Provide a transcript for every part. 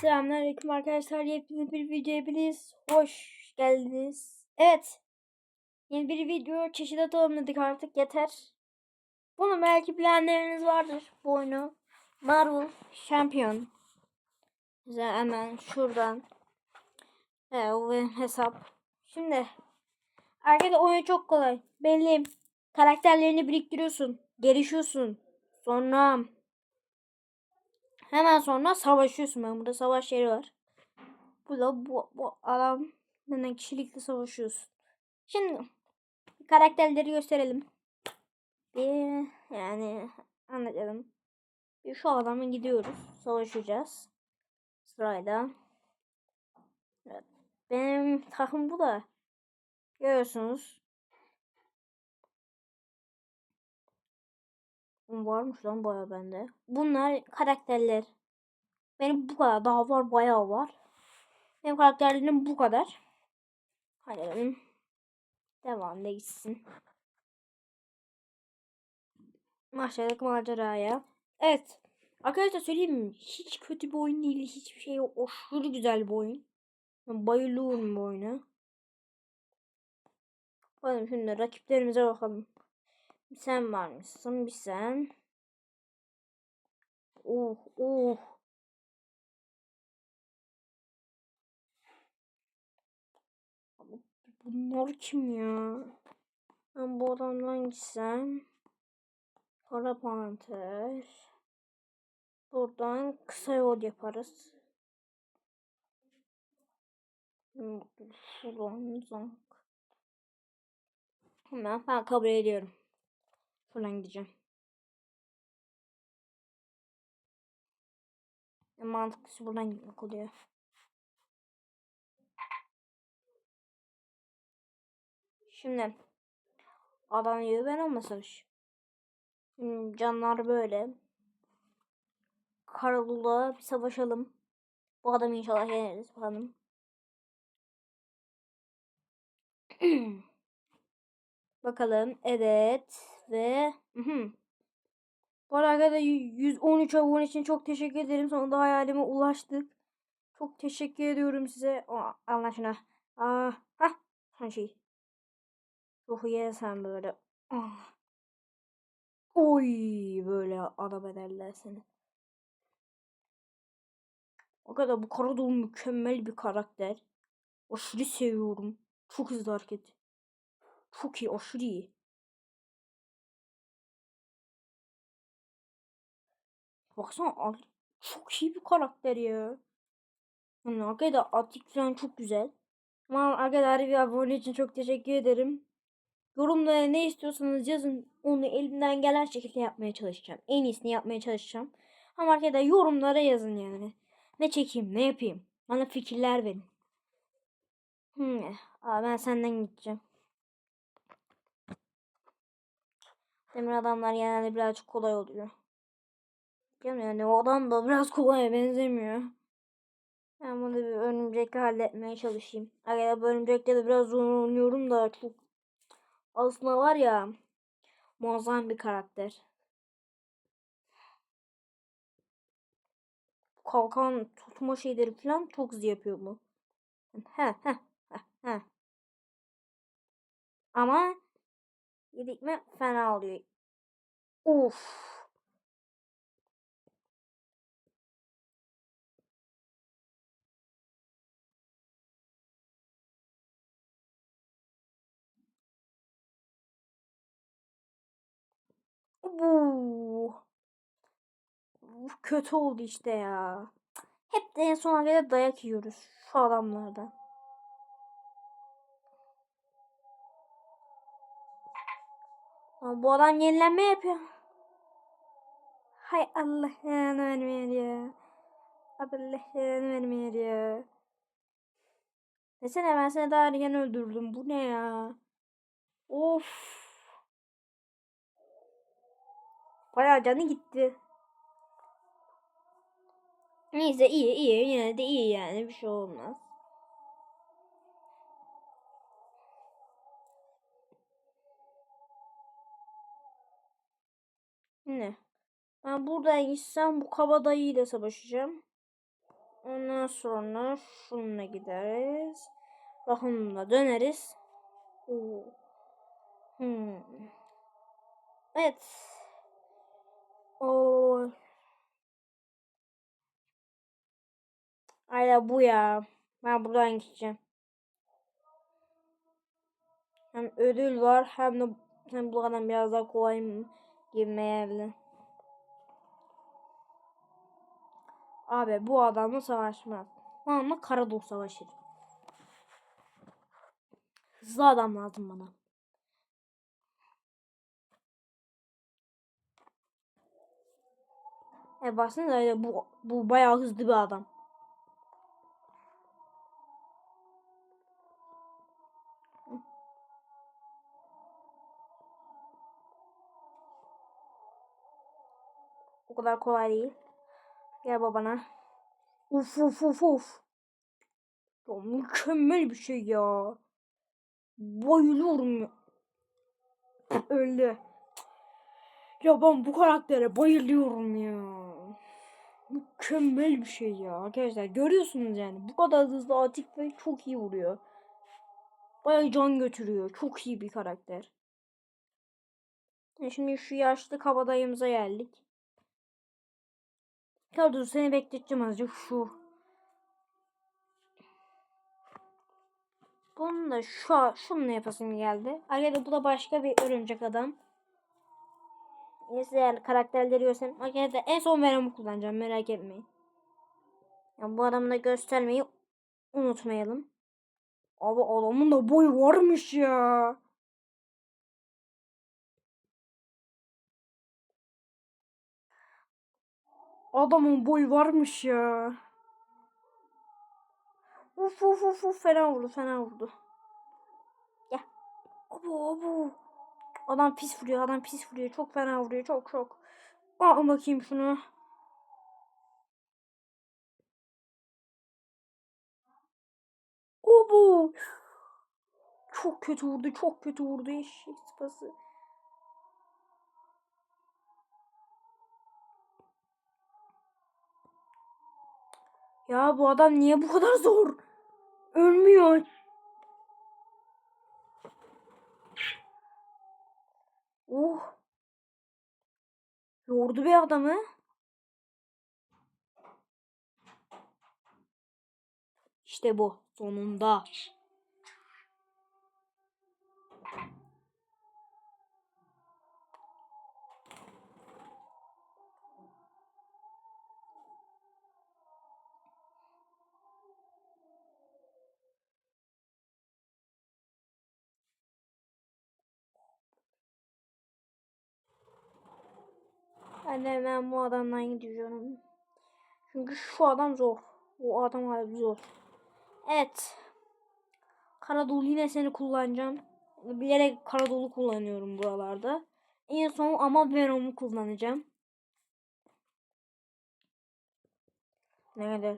Selamünaleyküm arkadaşlar. Yepyeni bir video hepiniz hoş geldiniz. Evet. Yeni bir video çeşit tamamladık artık yeter. Bunu belki bilenleriniz vardır bu oyunu. Marvel Champion. Size hemen şuradan. Benim hesap. Şimdi arkadaşlar oyun çok kolay. Belli. Karakterlerini biriktiriyorsun. Gelişiyorsun. Sonra Hemen sonra savaşıyorsun. Ben burada savaş yeri var. Burada bu, bu adam benden kişilikle savaşıyorsun. Şimdi karakterleri gösterelim. Bir yani anlatalım. Bir şu adamı gidiyoruz. Savaşacağız. Sırayla. Evet. Benim takım bu da. Görüyorsunuz. Varmış lan baya bende. Bunlar karakterler. Benim bu kadar. Daha var bayağı var. Benim karakterlerim bu kadar. Hadi benim. Devam da gitsin. Başladık maceraya. Evet. Arkadaşlar söyleyeyim mi? Hiç kötü bir oyun değil. Hiçbir şey yok. Aşırı güzel bir oyun. Ben bayılıyorum bu oyuna. Bakalım şimdi rakiplerimize bakalım. Sen var mısın? Bir sen. Oh oh. Bunlar kim ya? Ben bu adamdan gitsem. Kara panter. Buradan kısa yol yaparız. Şuradan zank. Hemen ben kabul ediyorum. Şuradan gideceğim. En mantıklısı buradan gitmek oluyor. Şimdi adam yiyor ben olmasamış. Canlar böyle. Karalula bir savaşalım. Bu adamı inşallah yeneriz bakalım. Bakalım. Evet. Ve bu arada 113 abone için çok teşekkür ederim. Sonunda hayalime ulaştık. Çok teşekkür ediyorum size. Aa, Allah şuna. Aa, hah. Son şey. Ruhu yersen böyle. Ah. Oy böyle adam ederler seni. O kadar bu Karadolu mükemmel bir karakter. Aşırı seviyorum. Çok hızlı hareket. Çok iyi, aşırı iyi. Baksana çok iyi bir karakter ya. Yani arkadaşlar atik falan çok güzel. Ama arkadaşlar bir abone için çok teşekkür ederim. Yorumlara ne istiyorsanız yazın. Onu elimden gelen şekilde yapmaya çalışacağım. En iyisini yapmaya çalışacağım. Ama arkadaşlar yorumlara yazın yani. Ne çekeyim ne yapayım. Bana fikirler verin. Hmm, aa, ben senden gideceğim. Demir adamlar genelde birazcık kolay oluyor. Yani o adam da biraz kolaya benzemiyor. Ben bunu bir örümcekle halletmeye çalışayım. Arkadaşlar bu örümcekle de biraz zor oynuyorum da çok aslında var ya muazzam bir karakter. Kalkan tutma şeyleri falan çok hızlı yapıyor bu. He he he he. Ama yedik mi fena oluyor. Of. Bu. Kötü oldu işte ya. Hep de en sona kadar dayak yiyoruz şu adamlardan. Ama bu adam yenilenme yapıyor. Hay Allah yani vermiyor ya. Allah yani vermiyor ya. Desene ben seni daha erken öldürdüm. Bu ne ya? Of. Bayağı canı gitti. Neyse iyi iyi yine de iyi yani bir şey olmaz. Ne? Ben buradan gitsem bu kabadayıyla savaşacağım. Ondan sonra şununla gideriz. Rahunla döneriz. Oo. Hmm. Evet. Oo. Aynen bu ya. Ben buradan gideceğim. Hem ödül var hem de hem bu adam biraz daha kolay mı girmeye geldi. Abi bu adamla savaşmaz. Ama Karadol savaşır. Hızlı adam lazım bana. E baksana öyle bu bu bayağı hızlı bir adam. O kadar kolay değil. Gel babana. Uf uf uf uf. Ya mükemmel bir şey ya. Bayılıyorum. Öyle. Ya ben bu karaktere bayılıyorum ya. Mükemmel bir şey ya. Arkadaşlar görüyorsunuz yani. Bu kadar hızlı atik ve çok iyi vuruyor. Bayağı can götürüyor. Çok iyi bir karakter. Şimdi şu yaşlı kabadayımıza geldik. Ya dur seni bekleteceğim azıcık şu. Bunu da şu şununla yapasım geldi. Arkadaşlar bu da başka bir örümcek adam. Neyse yani karakterleri göstereyim. Arkadaşlar en son Venom'u kullanacağım merak etmeyin. Yani bu adamı da göstermeyi unutmayalım. Abi adamın da boyu varmış ya. Adamın boyu varmış ya. Uf uf uf uf fena vurdu fena vurdu. Gel. Abu abu. Adam pis vuruyor adam pis vuruyor. Çok fena vuruyor çok çok. Aa bakayım şunu. Abu. Çok kötü vurdu çok kötü vurdu eşek sıpası. Ya bu adam niye bu kadar zor? Ölmüyor. Oh. Yordu bir adamı. İşte bu. Sonunda. Ben de hemen bu adamdan gidiyorum. Çünkü şu adam zor. O adam harbi zor. Evet. Karadolu yine seni kullanacağım. Bilerek Karadolu kullanıyorum buralarda. En son ama Venom'u kullanacağım. Ne kadar?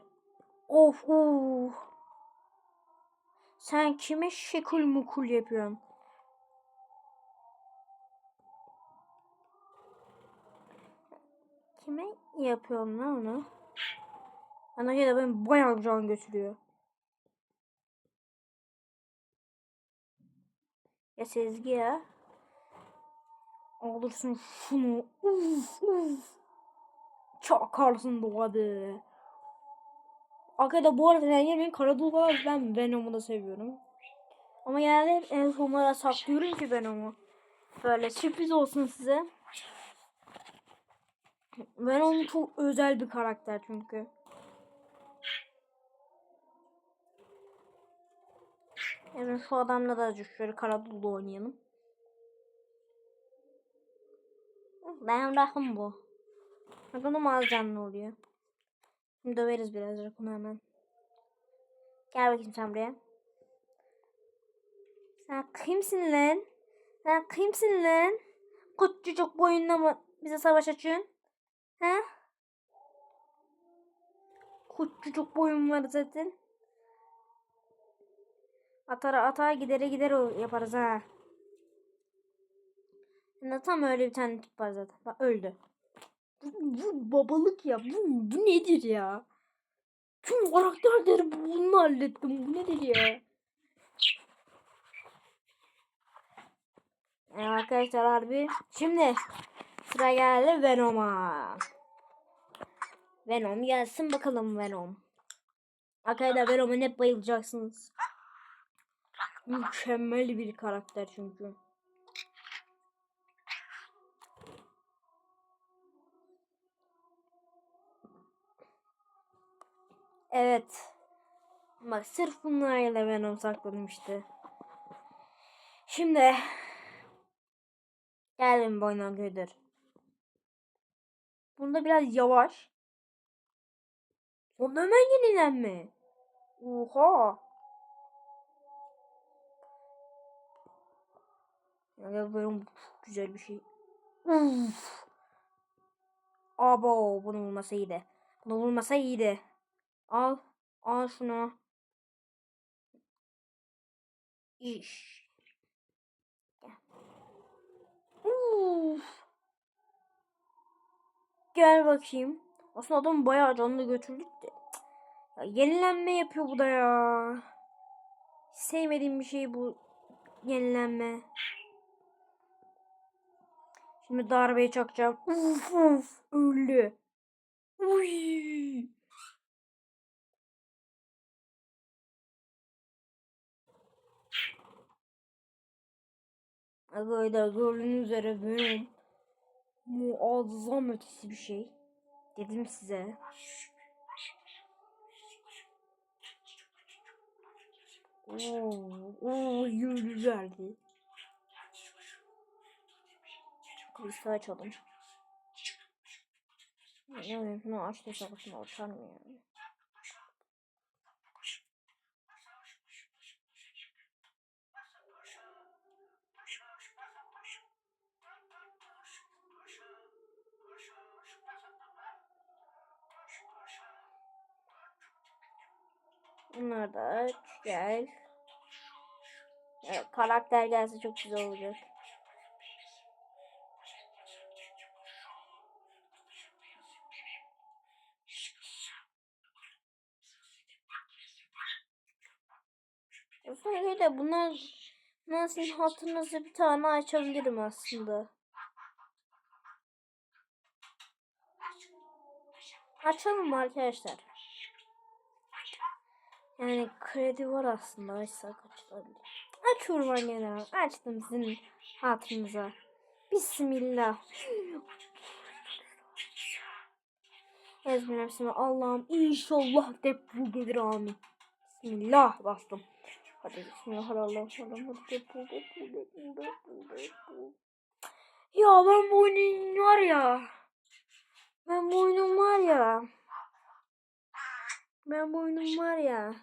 Of of. Sen kime şekil mukul yapıyorsun? Kime yapıyorum lan onu? Bana göre benim bayağı can götürüyor. Ya Sezgi ya. Alırsın şunu. Uf uf. Çakarsın doğadı. Arkadaşlar bu arada ben yemeğin Karadul var. Ben Venom'u da seviyorum. Ama genelde en sonlara saklıyorum ki Venom'u. Böyle sürpriz olsun size. Venom çok özel bir karakter çünkü. Evet şu adamla da azıcık şöyle Karadul'da oynayalım. Ben rakım bu. Rakunum az canlı oluyor. Şimdi döveriz biraz Rakun'u hemen. Gel bakayım sen buraya. Sen kimsin lan? Sen kimsin lan? Küçücük boyunla mı bize savaş açıyorsun? He? Küçücük boyun var zaten. Atara atar gidere gider o yaparız ha. Ne tam öyle bir tane tip var zaten. Bak öldü. Bu, bu babalık ya. Bu, bu nedir ya? Tüm karakterleri bununla hallettim. Bu nedir ya? Evet arkadaşlar harbi. Şimdi sıra geldi Venom'a. Venom gelsin bakalım Venom. Arkadaşlar Venom'a hep bayılacaksınız. Mükemmel bir karakter çünkü. Evet. Bak sırf bunlarla Venom sakladım işte. Şimdi gelin boyuna gödür. Bunda biraz yavaş. Onda hemen yenilenme. Oha. Ya böyle çok güzel bir şey. Uf. Abo bunu vurmasa iyiydi. Bunu vurmasa iyiydi. Al. Al şunu. İş. Uf. Gel bakayım. Aslında adam bayağı canlı götürdük de. Ya yenilenme yapıyor bu da ya. Sevmediğim bir şey bu yenilenme. Şimdi darbeyi çakacağım. Uf uf öldü. Uy. Arkadaşlar gördüğünüz üzere benim muazzam ötesi bir şey. Dedim size. Oo, oo yürü verdi. Kulisi açalım. Yani şunu aç da şapasını açar mı yani? Bunlar da. Gel. Evet, karakter gelse çok güzel olacak. Aslında de bunlar nasıl hatırınızı bir tane açabilirim aslında. Açalım arkadaşlar? Yani kredi var aslında açsak açılabilir. Açıyorum anneler. Açtım sizin hatırınıza. Bismillah. Ezmir hepsine Allah'ım inşallah depo gelir amin. Bismillah bastım. Hadi bismillah Allah'ım Allah'ım depo depo depo depo. Ya ben bu oyunun var ya. Ben bu oyunun var ya. Ben bu oyunun var ya.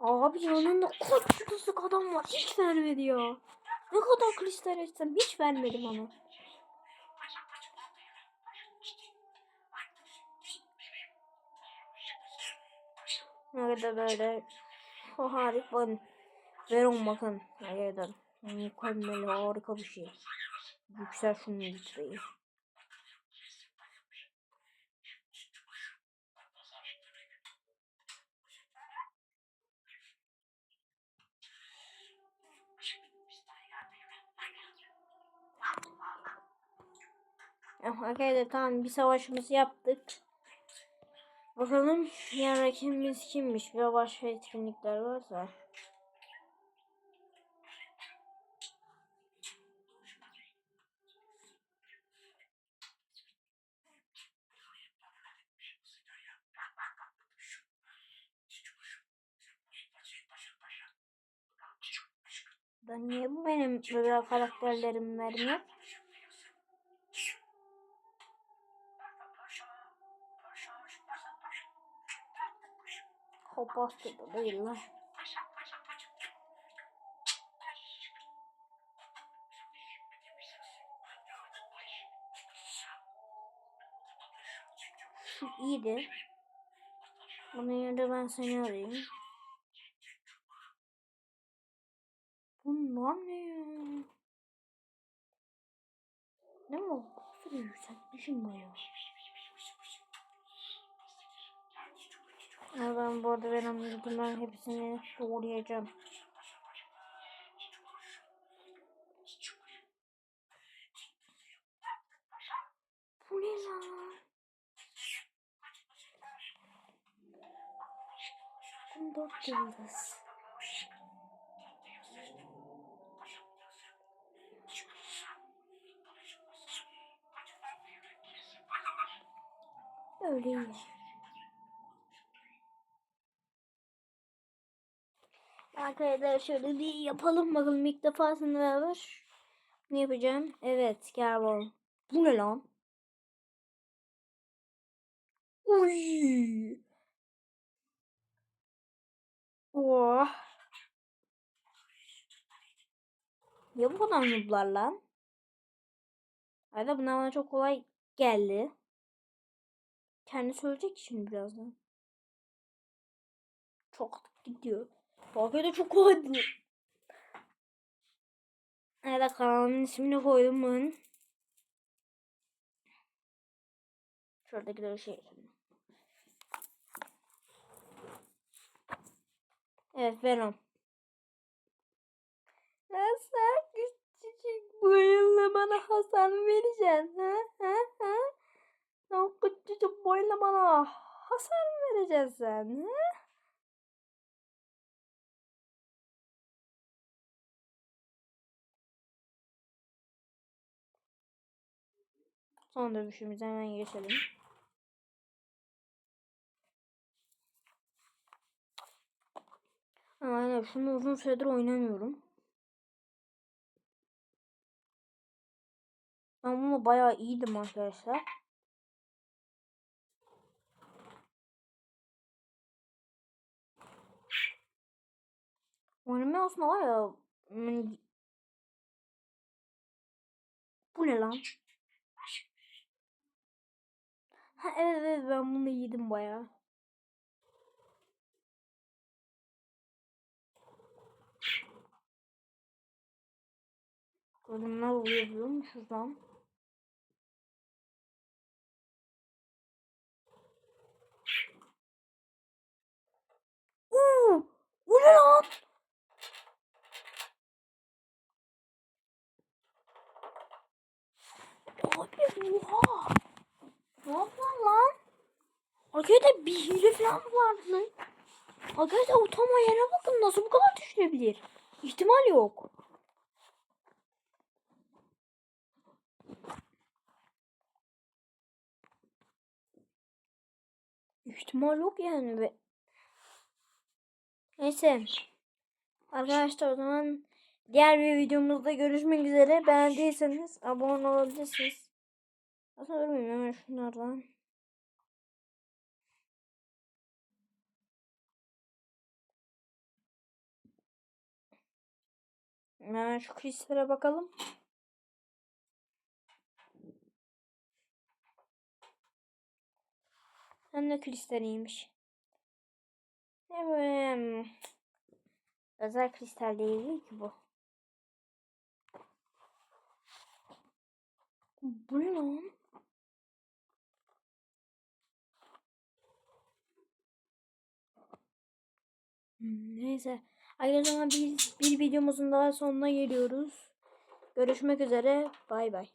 Abi yanında kaç adam var. Hiç vermedi ya. Ne kadar kristal etsem hiç vermedim ama. Ne kadar böyle o harika Veron bakın. Ne kadar mükemmel harika bir şey. Yüksel şunu litreyi. Arkadaşlar tamam bir savaşımızı yaptık. Bakalım yan rakibimiz kimmiş ve başka etkinlikler varsa. Da niye bu benim böyle karakterlerim vermiyor? Hopasta da değiller. Şu iyiydi. Bunun yerine ben seni arayayım. Bunlar ne ya? Ne mi? Sürü yükseltmişim bayağı. Ama ben bu arada Venom'un bunların hepsini doğrayacağım. Bu ne lan? Dört yıldız. Öyle iyi. Arkadaşlar şöyle bir yapalım bakalım ilk defasında beraber. Ne yapacağım? Evet karbon. Bu ne lan? Uy. Oh. Ya bu kadar nublar lan? Arada bunlar bana çok kolay geldi. Kendi söyleyecek şimdi birazdan. Çok gidiyor. Bakıyor da çok kolaydı. Evet kanalımın ismini koydum ben. Şuradaki şey. Evet Venom. Nasıl küçücük boyunla bana hasar mı vereceksin? Ha ha ha? O küçücük boyunla bana hasar mı vereceksin? Ha? Son dövüşümüze hemen geçelim. Aynen şunu uzun süredir oynamıyorum. Ben bunu bayağı iyiydim arkadaşlar. Oynamaya aslında var ya. Bu ne lan? Ha evet evet ben bunu yedim bayağı. Bakalım oluyor biliyor musunuz lan? Uuu! Bu ne lan? Abi oha! Ne yapıyorsun lan? Arkadaşlar bir hile falan vardı lan? Arkadaşlar utanma yere bakın nasıl bu kadar düşürebilir? İhtimal yok. İhtimal yok yani ve Neyse. Arkadaşlar o zaman diğer bir videomuzda görüşmek üzere. Beğendiyseniz abone olabilirsiniz. Aslında durmayayım hemen şunlardan. Hemen şu kristal'e bakalım. Hem de kristal iyiymiş. Ne böyle özel kristal değil ki bu. Bu ne lan? Neyse. Arkadaşlar bir, bir videomuzun daha sonuna geliyoruz. Görüşmek üzere. Bay bay.